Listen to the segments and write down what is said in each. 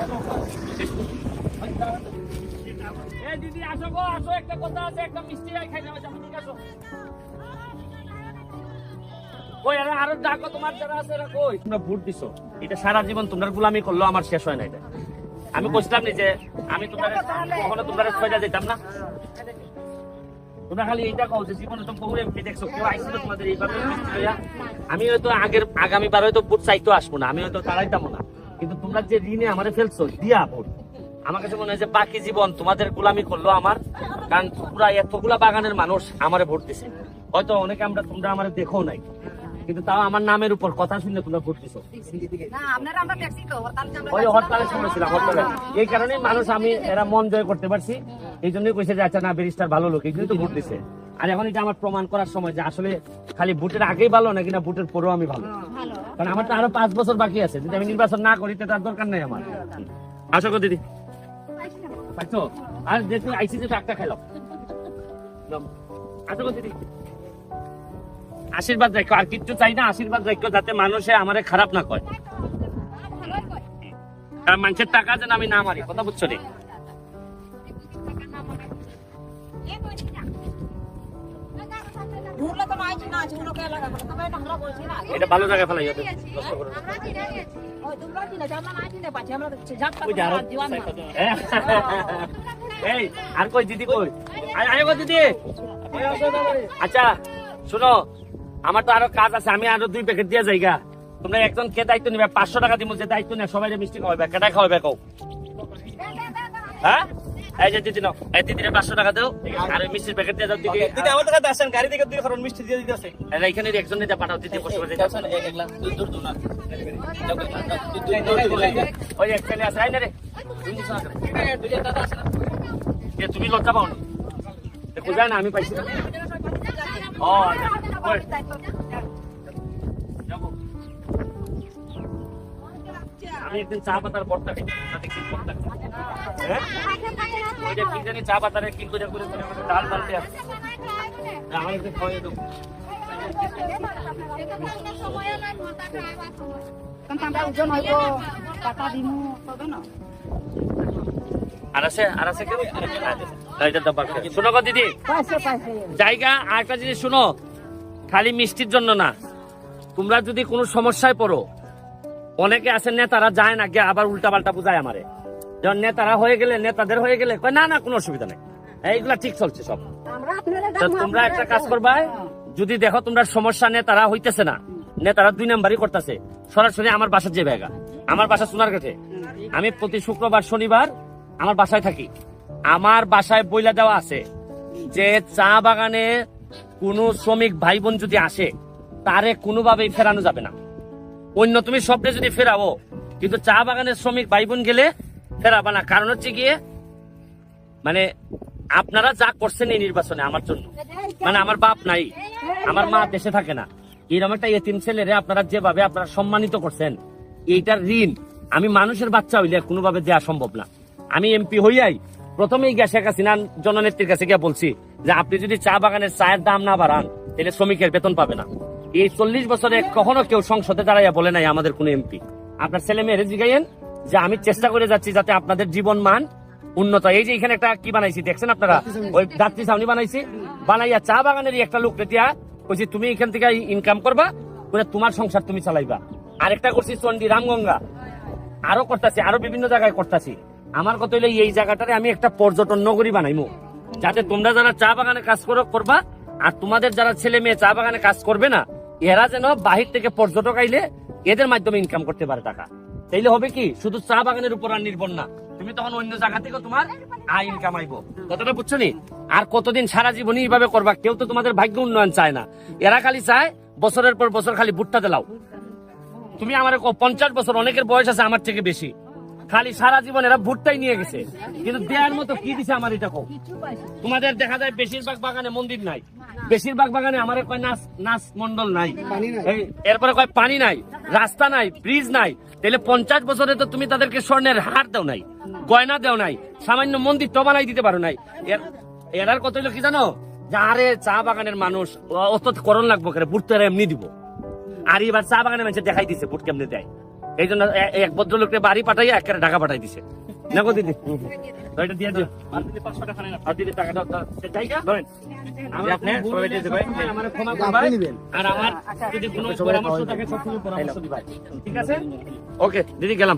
জানে এই জানার নাম ঠিক আছে চলে যা ওকে নাই নেই চিনছো নি আমারে আসুন এই দিদি আসো গো আসো একটা কথা আছে একটা মিষ্টি আই খাই যাবে ঠিক আসো কই আরে আরও ডাকো তোমার যারা আছে এরা কই? তোমরা ভোট দিছো। এটা সারা জীবন তোমরা গোলামি করল আমার শেষ হয় না এটা। আমি বলছিলাম নি যে আমি তোমরা কখনো তোমরা ছয়টা যেতাম না। তোমরা খালি এইটা কও যে জীবনে তো বহু এমপি দেখছ কেউ আইছিল তোমাদের এইভাবে মিষ্টি আমি হয়তো আগের আগামী বার হয়তো ভোট চাইতো আসব না আমি হয়তো তাড়াইতাম না। কিন্তু তোমরা যে ঋণে আমারে ফেলছো দিয়া ভোট। আমার কাছে মনে হয় যে বাকি জীবন তোমাদের গোলামি করল আমার কারণ পুরা এতগুলা বাগানের মানুষ আমারে ভোট দিছে। হয়তো অনেকে আমরা তোমরা আমার দেখো নাই কিন্তু তাও আমার নামের উপর কথা শুনে তোমরা ভোট দিছো। ওই হরতালের সময় ছিলাম হরতালে। এই কারণে মানুষ আমি এরা মন জয় করতে পারছি এই জন্যই কইছে যে আচ্ছা না ব্যারিস্টার ভালো লোক এই জন্যই তো ভোট দিছে। আর এখন এটা আমার প্রমাণ করার সময় যে আসলে খালি ভোটের আগেই ভালো নাকি না ভোটের পরেও আমি ভালো? কারণ আমার তো আরও পাঁচ বছর বাকি আছে। যদি আমি নির্বাচন না করি তার দরকার নাই আমার। আশা কর দিদি। পাইছো? আর যেহেতু আইসি যে একটা খাইলাম আশা কর দিদি। আশীর্বাদ রাখো। আর কিচ্ছু চাই না আশীর্বাদ রাখো যাতে মানুষে আমারে খারাপ না কয়। কারণ মানুষের টাকা যেন আমি না মারি কথা বুঝছ রে? এটা ভালো জায়গায় ফেলাই যাবে। নষ্ট করো হ্যাঁ? এই আর কই দিদি কই? আয় আয় গো দিদি। আচ্ছা শোনো আমার তো আরও কাজ আছে আমি আরও দুই প্যাকেট দিয়ে যাইগা। তোমরা একজন কে দায়িত্ব নিবে? পাঁচশো টাকা দিব যে দায়িত্ব নেই সবাই মিষ্টি খাওয়াবে কেটা খাওয়াবে কও? হ্যাঁ? এই যে দিদি নাও এই দিদিরে পাঁচশো টাকা দাও আর ওই মিষ্টির প্যাকেট দিয়ে দাও দিদি দিদি আমাদের কাছে আসেন গাড়ি থেকে দুই কারণ মিষ্টি দিয়ে দিতেছে আর এইখানে একজন যা পাঠাও দিদি বসে বসে ওই এক আছে আই না রে তুমি? লজ্জা পাও না কোথায় না আমি পাইছি ও চা পাতার বর্তা হ্যাঁ? জানি চা পাতারে করে। শোনো দিদি। জায়গা আর একটা জিনিস শুনো। খালি মিষ্টির জন্য না। তোমরা যদি কোনো সমস্যায় পড়ো অনেকে আছে নেতারা যায় না গিয়ে আবার উল্টা পাল্টা বুঝায় আমারে। যখন নেতারা হয়ে গেলে নেতাদের হয়ে গেলে না না কোনো অসুবিধা নেই। এইগুলা ঠিক চলছে সব। তোমরা একটা কাজ করবা যদি দেখো তোমরা সমস্যা নেতারা হইতেছে না নেতারা দুই নাম্বারই করতেছে। সরাসরি আমার বাসার যে ব্যাগা আমার বাসা সোনার কাছে আমি প্রতি শুক্রবার শনিবার আমার বাসায় থাকি। আমার বাসায় বইলা দেওয়া আছে যে চা বাগানে কোনো শ্রমিক ভাই বোন যদি আসে তারে কোনোভাবেই ফেরানো যাবে না। অন্য তুমি স্বপ্নে যদি ফেরাবো, কিন্তু চা বাগানের শ্রমিক ভাই বোন গেলে ফেরাবা না। কারণ হচ্ছে গিয়ে মানে আপনারা যা করছেন এই নির্বাচনে আমার জন্য মানে আমার বাপ নাই, আমার মা দেশে থাকে না। এরকম একটা এতিম ছেলেরে আপনারা যেভাবে আপনারা সম্মানিত করছেন, এইটার ঋণ আমি মানুষের বাচ্চা হইলে কোনোভাবে দেওয়া সম্ভব না। আমি এমপি হইয়াই প্রথমেই গিয়া শেখ হাসিনা জননেত্রীর কাছে গিয়া বলছি যে, আপনি যদি চা বাগানের চায়ের দাম না বাড়ান, তাহলে শ্রমিকের বেতন পাবে না। এই চল্লিশ বছরে কখনো কেউ সংসদে দাঁড়াইয়া বলে নাই আমাদের কোনো এমপি। আপনার ছেলে মেয়েরে জিগাইয়েন যে আমি চেষ্টা করে যাচ্ছি যাতে আপনাদের জীবন মান উন্নত। এই যে এখানে একটা কি বানাইছি, দেখছেন আপনারা? ওই যাত্রী ছাউনি বানাইছি। বানাইয়া চা বাগানের একটা লোক দিয়া কইছি, তুমি এখান থেকে ইনকাম করবা, করে তোমার সংসার তুমি চালাইবা। আরেকটা করছি চন্ডী রামগঙ্গা। আরও করতেছি, আরও বিভিন্ন জায়গায় করতেছি। আমার কথা হইলে, এই জায়গাটারে আমি একটা পর্যটন নগরী বানাইমু, যাতে তোমরা যারা চা বাগানে কাজ করো, করবা, আর তোমাদের যারা ছেলে মেয়ে চা বাগানে কাজ করবে না এরা যেন বাহির থেকে পর্যটক আইলে এদের মাধ্যমে ইনকাম করতে পারে টাকা। তাইলে হবে কি? শুধু চা বাগানের উপর আর নির্ভর না। তুমি তখন অন্য জায়গা থেকে তোমার আয় ইনকাম আইবো। কতটা বুঝছ নি? আর কতদিন সারা জীবনই এইভাবে করবা, কেউ তো তোমাদের ভাগ্য উন্নয়ন চায় না। এরা খালি চায় বছরের পর বছর খালি ভুট্টা দিলাও। তুমি আমার পঞ্চাশ বছর, অনেকের বয়স আছে আমার থেকে বেশি। খালি সারা জীবন এরা ভুট্টাই নিয়ে গেছে। কিন্তু দেওয়ার মতো কি দিছে আমার এটা কো তোমাদের দেখা যায় বেশিরভাগ বাগানে মন্দির নাই। বেশিরভাগ বাগানে আমার কয় নাচ নাচ মন্ডল নাই। এরপরে কয় পানি নাই রাস্তা নাই ব্রিজ নাই। তাহলে পঞ্চাশ বছরে তো তুমি তাদেরকে স্বর্ণের হার দাও নাই গয়না দেও নাই সামান্য মন্দির তো বানাই দিতে পারো নাই। এর এরার কত হইল কি জানো? যে আরে চা বাগানের মানুষ অত করণ লাগবো কেন বুট তো এরা এমনি দিব। আর এবার চা বাগানের মানুষ দেখাই দিছে বুট কেমনে দেয়। এই জন্য এ- এক ভদ্রলোককে বাড়ি পাঠাইয়া একেবারে ঢাকা পাঠাই দিছে দেখো দিদি এটা দিয়ে দিও আর দিদি টাকাটা দাও। সে জায়গা ধরেন আপনি সবাই দিয়ে দেবেন। ক্ষমা করবেন। আর আমার যদি কোনো পরামর্শ থাকে সবসময় পরামর্শ দিবেন। ঠিক আছে ওকে দিদি গেলাম।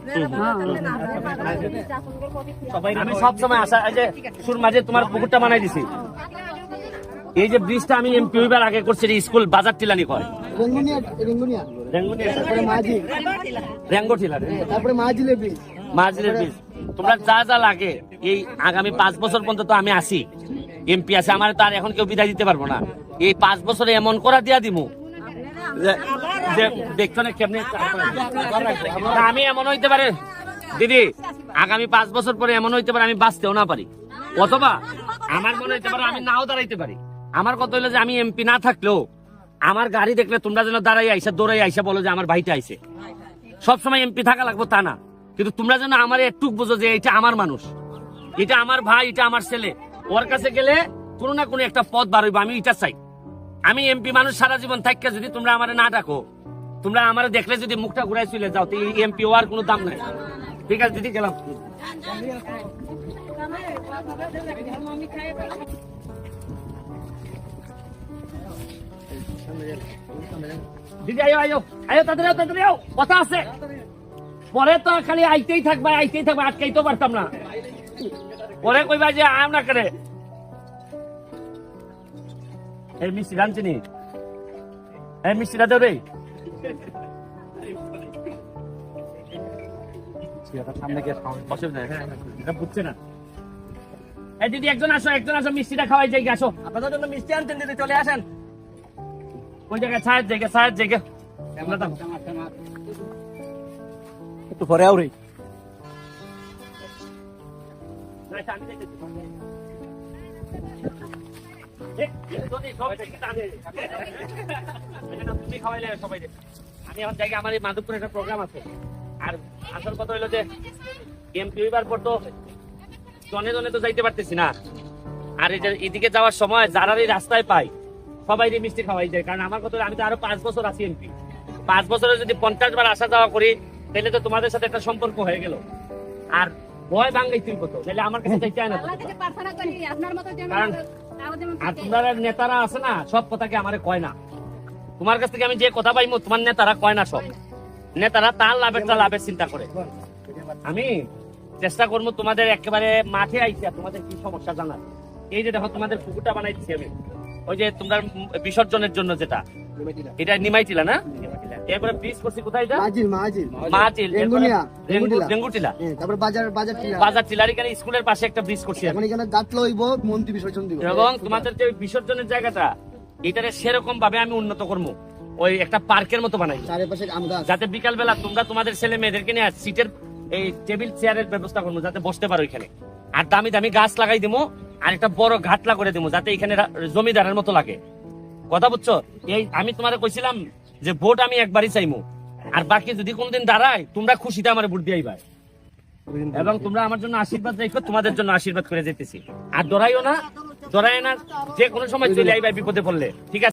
আমি সব সময় আসা এই যে সুর মাঝে তোমার পুকুরটা বানাই দিছি এই যে ব্রিজটা আমি এমপি হইবার আগে করছি স্কুল বাজার টিলানি করে রেঙ্গুনিয়া রেঙ্গুনিয়া তারপরে মাঝিলে বীজ তোমরা যা যা লাগে এই আগামী পাঁচ বছর পর্যন্ত তো আমি আসি এমপি আছে আমার তো আর এখন কেউ বিদায় দিতে পারব না। এই পাঁচ বছরে এমন করা দিয়া দিমু। যে দেখছ না কেমনে? আমি এমন হইতে পারে। দিদি আগামী পাঁচ বছর পরে এমন হইতে পারে আমি বাঁচতেও না পারি। অথবা আমার মনে হইতে পারে আমি নাও দাঁড়াইতে পারি। আমার কথা হইল যে আমি এমপি না থাকলেও আমার গাড়ি দেখলে তোমরা যেন দাঁড়াই আইসা দৌড়াই আইসা বলো যে আমার ভাইটা আইছে। সবসময় এমপি থাকা লাগবো, তা না। কিন্তু তোমরা যেন আমার একটু বুঝো যে এটা আমার মানুষ। এটা আমার ভাই এটা আমার ছেলে। ওর কাছে গেলে কোনো না কোনো একটা পথ বার হইবো, আমি এটা চাই। আমি এমপি মানুষ সারা জীবন থাকতে যদি তোমরা আমার না ডাকো, তোমরা আমার দেখলে যদি মুখটা ঘুরাই চলে যাও, তো এই এমপি হওয়ার কোনো দাম নাই। ঠিক আছে, দিদি, গেলাম। দিদি আয়ো আয়ো আয়ো আয়ো তাদের আয়ো কথা আছে। পরে তো খালি আইতেই থাকবে আইতেই থাকবে তো পারতাম না। পরে কইবা যে আম না করে। এই মিষ্টি রাঞ্চিনি এই মিষ্টিটা দেও রে। হ্যাঁ, হ্যাঁ, এই দিদি একজন আসো একজন আসো মিষ্টিটা খাওয়াই যাই আসো। আপনাদের জন্য মিষ্টি আনছেন দিদি চলে আসেন। ওই জায়গায় ছায়ের জায়গা ছায়ের জায়গা একটু পরে আউরি না, আমি এখন জায়গায় আমার এই মাধবপুরে একটা প্রোগ্রাম আছে। আর আসল কথা হইল যে এমপি হইবার পর তো জনে জনে তো যাইতে পারতেছি না। আর এই যে এদিকে যাওয়ার সময় যারা এই রাস্তায় পাই সবাই মিষ্টি খাওয়াই যায়। কারণ আমার কথা আমি তো আরও পাঁচ বছর আছি এমপি। পাঁচ বছরে যদি পঞ্চাশ বার আসা যাওয়া করি তাহলে তো তোমাদের সাথে একটা সম্পর্ক হয়ে গেল। আর ভয় ভাঙ্গাই তুই কত তাহলে আমার কাছে চাই না আপনার কারণ- তোমার নেতারা আছে না সব কথাকে আমারে কয় না। তোমার কাছ থেকে আমি যে কথা পাইমু তোমার নেতারা কয় না সব। নেতারা তার লাভেরটা লাভের চিন্তা করে। আমি চেষ্টা করব তোমাদের একেবারে মাঠে আইসা তোমাদের কি সমস্যা জানার। এই যে দেখো তোমাদের পুকুরটা বানাই দিচ্ছি আমি। ওই যে তোমরা বিসর্জনের জন্য যেটা। এটা নিমাইটিলা না? এরপরে ব্রিজ করছি কোথায় এটা? মাঝিল মাঝিল। মাটিল রেঙ্গুটিলা। রেঙ্গুটিলা। বাজার বাজার টিলা। বাজার টিলারিখানে স্কুলের পাশে একটা ব্রিজ করছি আমি। এখন এখানে গাছ লইব মন্ত্রী বিসর্জন দিব। এবং তোমাদের যে বিসর্জনের জায়গাটা এটারে সেরকম ভাবে আমি উন্নত করব। ওই একটা পার্কের মতো বানাই। চারিপাশে আম গাছ। যাতে বিকাল বেলা তোমরা তোমাদের ছেলে মেয়েদেরকে নিয়ে সিটের এই টেবিল চেয়ারের ব্যবস্থা করব যাতে বসতে পারো এখানে। আর দামি দামি গাছ লাগাই দিবো। আর একটা বড় ঘাটলা করে দেবো যাতে এখানে জমিদারের মতো লাগে। কথা বুঝছ? এই আমি তোমার কইছিলাম যে ভোট আমি একবারই চাইমু। আর বাকি যদি কোনদিন দাঁড়ায়, তোমরা খুশিতে আমার ভোট দিয়ে আইবা। এবং তোমরা আমার জন্য আশীর্বাদ রেখো, তোমাদের জন্য আশীর্বাদ করে যেতেছি। আর ডরাইও না ডরাই না, যে কোনো সময় চলে আইবা বিপদে পড়লে। ঠিক আছে?